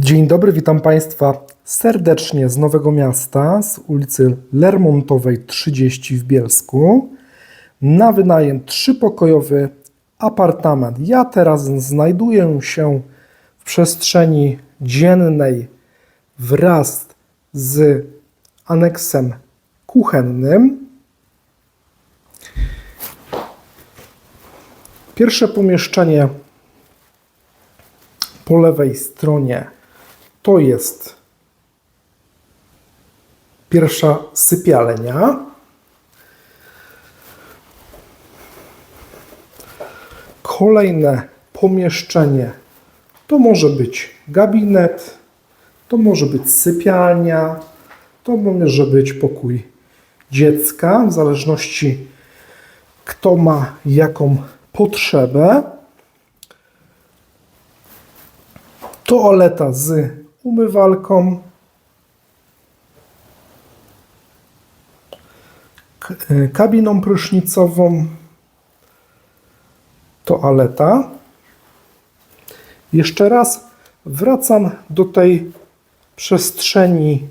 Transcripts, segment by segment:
Dzień dobry, witam Państwa serdecznie z Nowego Miasta, z ulicy Lermontowej 30 w Bielsku. Na wynajem trzypokojowy apartament. Ja teraz znajduję się w przestrzeni dziennej wraz z aneksem kuchennym. Pierwsze pomieszczenie po lewej stronie to jest pierwsza sypialnia. Kolejne pomieszczenie to może być gabinet, to może być sypialnia, to może być pokój dziecka, w zależności kto ma jaką potrzebę. Toaleta z umywalką. E, Kabiną prysznicową. Toaleta. Jeszcze raz wracam do tej przestrzeni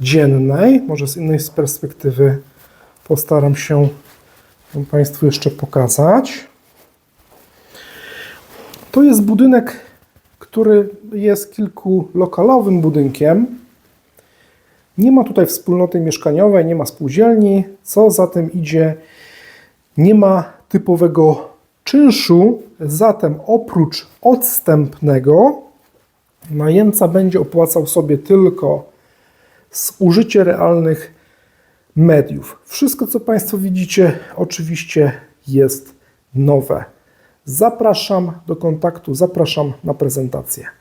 dziennej. Może z innej perspektywy postaram się Państwu jeszcze pokazać. To jest budynek, który jest kilkulokalowym budynkiem. Nie ma tutaj wspólnoty mieszkaniowej, nie ma spółdzielni. Co za tym idzie, nie ma typowego czynszu. Zatem oprócz odstępnego, najemca będzie opłacał sobie tylko zużycie realnych mediów. Wszystko, co Państwo widzicie, oczywiście jest nowe. Zapraszam do kontaktu, zapraszam na prezentację.